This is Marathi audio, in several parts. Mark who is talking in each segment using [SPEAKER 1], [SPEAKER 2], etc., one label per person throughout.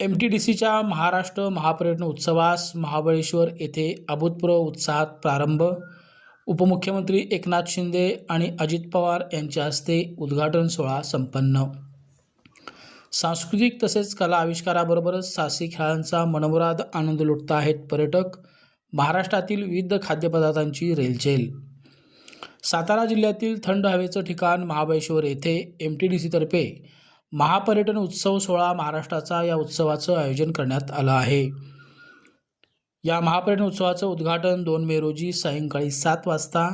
[SPEAKER 1] एम टी डी सीच्या महाराष्ट्र महापर्यटन उत्सवास महाबळेश्वर येथे अभूतपूर्व उत्साहात प्रारंभ. उपमुख्यमंत्री एकनाथ शिंदे आणि अजित पवार यांच्या हस्ते उद्घाटन सोहळा संपन्न. सांस्कृतिक तसेच कला आविष्काराबरोबरच साहसी खेळांचा मनमुराद आनंद लुटता आहेत पर्यटक. महाराष्ट्रातील विविध खाद्यपदार्थांची रेलचेल. सातारा जिल्ह्यातील थंड हवेचं ठिकाण महाबळेश्वर येथे एम टी डी सीतर्फे महापर्यटन उत्सव सोहळा महाराष्ट्राचा या उत्सवाचं आयोजन करण्यात आलं आहे. या महापर्यटन उत्सवाचं उद्घाटन दोन मे रोजी सायंकाळी सात वाजता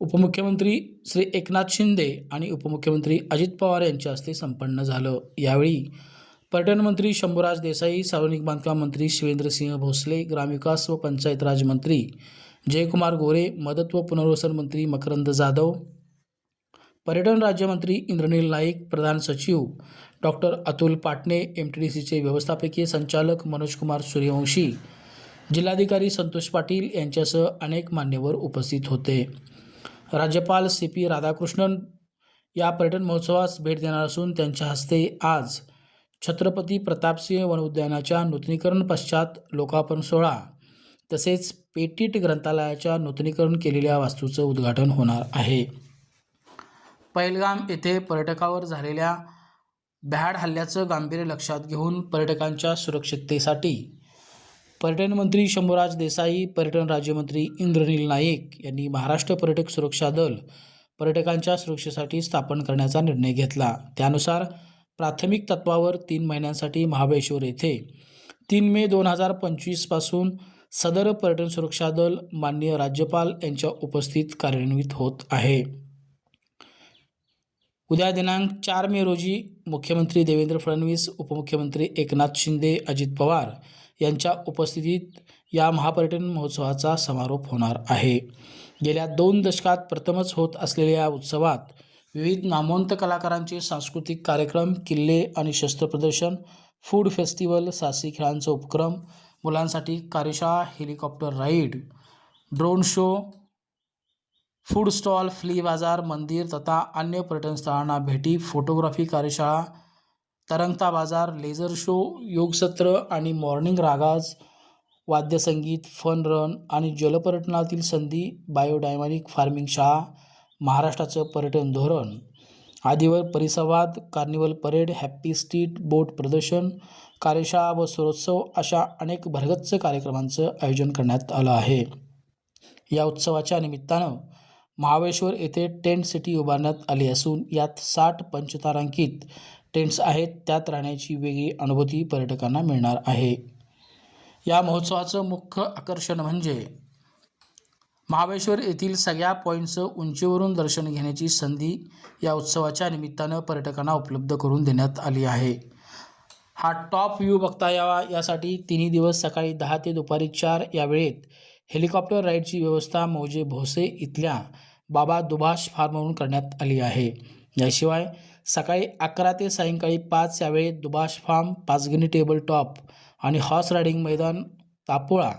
[SPEAKER 1] उपमुख्यमंत्री श्री एकनाथ शिंदे आणि उपमुख्यमंत्री अजित पवार यांच्या हस्ते संपन्न झालं. यावेळी पर्यटन मंत्री शंभूराज देसाई सार्वजनिक बांधकाम मंत्री शिवेंद्रसिंह भोसले ग्रामविकास व पंचायत राज मंत्री जयकुमार गोरे मदत व पुनर्वसन मंत्री मकरंद जाधव पर्यटन राज्यमंत्री इंद्रनील नाईक प्रधान सचिव doctor Atul Patne M T D सीचे व्यवस्थापकीय संचालक मनोजकुमार सूर्यवंशी जिल्हाधिकारी संतोष पाटील यांच्यासह अनेक मान्यवर उपस्थित होते. राज्यपाल सी पी राधाकृष्णन या पर्यटन महोत्सवास भेट देणार असून त्यांच्या हस्ते आज छत्रपती प्रतापसिंह वन उद्यानाच्या नूतनीकरण पश्चात लोकार्पण सोहळा तसेच पेटीट ग्रंथालयाच्या नूतनीकरण केलेल्या वास्तूचं उद्घाटन होणार आहे. पैलगाम येथे पर्यटकावर झालेल्या भ्याड हल्ल्याचं गांभीर्य लक्षात घेऊन पर्यटकांच्या सुरक्षिततेसाठी पर्यटन मंत्री शंभूराज देसाई पर्यटन राज्यमंत्री इंद्रनील नाईक यांनी महाराष्ट्र पर्यटक सुरक्षा दल पर्यटकांच्या सुरक्षेसाठी स्थापन करण्याचा निर्णय घेतला. त्यानुसार प्राथमिक तत्वावर तीन महिन्यांसाठी महाबळेश्वर येथे तीन मे दोन हजार पंचवीसपासून सदर पर्यटन सुरक्षा दल माननीय राज्यपाल यांच्या उपस्थित कार्यान्वित होत आहे. उद्या दिनांक चार मे रोजी मुख्यमंत्री देवेंद्र फडणवीस उपमुख्यमंत्री एकनाथ शिंदे अजित पवार यांच्या उपस्थितीत या महापर्यटन महोत्सवाचा समारोप होणार आहे. गेल्या दोन दशकात प्रथमच होत असलेल्या या उत्सवात विविध नामवंत कलाकारांचे सांस्कृतिक कार्यक्रम किल्ले आणि शस्त्र प्रदर्शन फूड फेस्टिवल साहसी खेळांचा उपक्रम मुलांसाठी कार्यशाळा helicopter ride drone show food stall flea बाजार मंदिर तथा अन्य पर्यटन स्थळांना भेटी फोटोग्राफी कार्यशाळा तरंगता बाजार लेझर शो योगसत्र आणि मॉर्निंग रागाज वाद्यसंगीत फन रन आणि जलपर्यटनातील संधी बायोडायमॅनिक फार्मिंग शाळा महाराष्ट्राचं पर्यटन धोरण आदीवर परिसंवाद carnival parade happy street boat प्रदर्शन कार्यशाळा व सरोत्सव अशा अनेक भरगच्च कार्यक्रमांचं आयोजन करण्यात आलं आहे. या उत्सवाच्या निमित्तानं महाबळेश्वर येथे टेंट सिटी उभारण्यात आली असून यात साठ पंचतारांकित टेंट्स आहेत. त्यात राहण्याची वेगळी अनुभूती पर्यटकांना मिळणार आहे. या महोत्सवाचं मुख्य आकर्षण म्हणजे महाबळेश्वर येथील सगळ्या पॉईंटचं उंचीवरून दर्शन घेण्याची संधी या उत्सवाच्या निमित्तानं पर्यटकांना उपलब्ध करून देण्यात आली आहे. हा टॉप व्ह्यू बघता यावा. यासाठी तिन्ही दिवस सकाळी दहा ते दुपारी चार या वेळेत हेलिकॉप्टर राईडची व्यवस्था मौजे भोसे इथल्या बाबा दुभाष फार्मवरून करण्यात आली आहे. याशिवाय सकाळी अकरा ते सायंकाळी पाच या वेळेत Dubhash farm Panchgani table top आणि हॉर्स रायडिंग मैदान तापोळा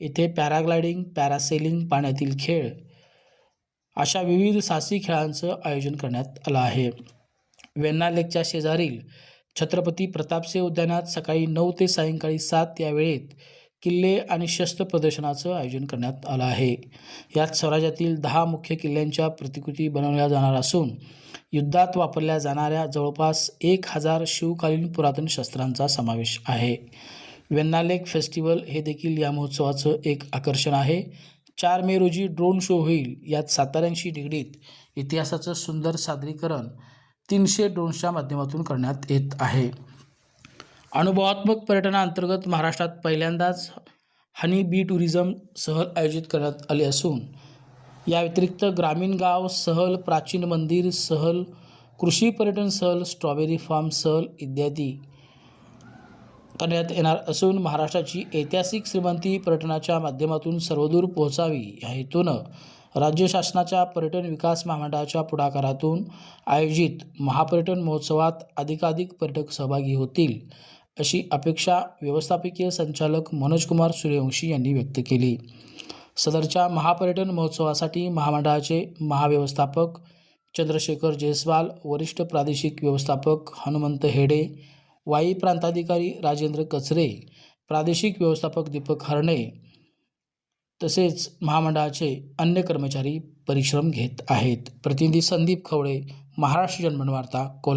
[SPEAKER 1] येथे पॅराग्लायडिंग पॅरासेलिंग पाण्यातील खेळ अशा विविध साहसी खेळांचं आयोजन करण्यात आलं आहे. वेन्ना लेकच्या शेजारील छत्रपती प्रतापसिंह उद्यानात सकाळी नऊ ते सायंकाळी सात या वेळेत किल्ले आणि शस्त्र प्रदर्शनाचं आयोजन करण्यात आलं आहे. यात स्वराज्यातील दहा मुख्य किल्ल्यांच्या प्रतिकृती बनवल्या जाणार असून युद्धात वापरल्या जाणाऱ्या जवळपास एक हजार शिवकालीन पुरातन शस्त्रांचा समावेश आहे. वेन्नालेक फेस्टिवल हे देखील या महोत्सवाचं एक आकर्षण आहे. चार मे रोजी ड्रोन शो होईल. यात साताऱ्यांशी निगडीत इतिहासाचं सुंदर सादरीकरण तीनशे ड्रोन्सच्या माध्यमातून करण्यात येत आहे. अनुभवात्मक पर्यटनाअंतर्गत महाराष्ट्रात पहिल्यांदाच हनी बी टुरिझम सहल आयोजित करण्यात आली असून या व्यतिरिक्त ग्रामीण गाव सहल प्राचीन मंदिर सहल कृषी पर्यटन सहल स्ट्रॉबेरी फार्म सहल इत्यादी करण्यात येणार असून महाराष्ट्राची ऐतिहासिक श्रीमंती पर्यटनाच्या माध्यमातून सर्वदूर पोहोचावी या हेतूनं राज्य शासनाच्या पर्यटन विकास महामंडळाच्या पुढाकारातून आयोजित महापर्यटन महोत्सवात अधिकाधिक पर्यटक सहभागी होतील. अशी अपेक्षा व्यवस्थापकीय संचालक मनोजकुमार सूर्यवंशी यांनी व्यक्त केली. सदरच्या महापर्यटन महोत्सवासाठी महामंडळाचे महाव्यवस्थापक चंद्रशेखर जयस्वाल वरिष्ठ प्रादेशिक व्यवस्थापक हनुमंत हेडे वाई प्रांताधिकारी राजेंद्र कचरे प्रादेशिक व्यवस्थापक दीपक हरणे तसेच महामंडळाचे अन्य कर्मचारी परिश्रम घेत आहेत. प्रतिनिधी संदीप खवळे महाराष्ट्र जन्मवार्ता कोल्हा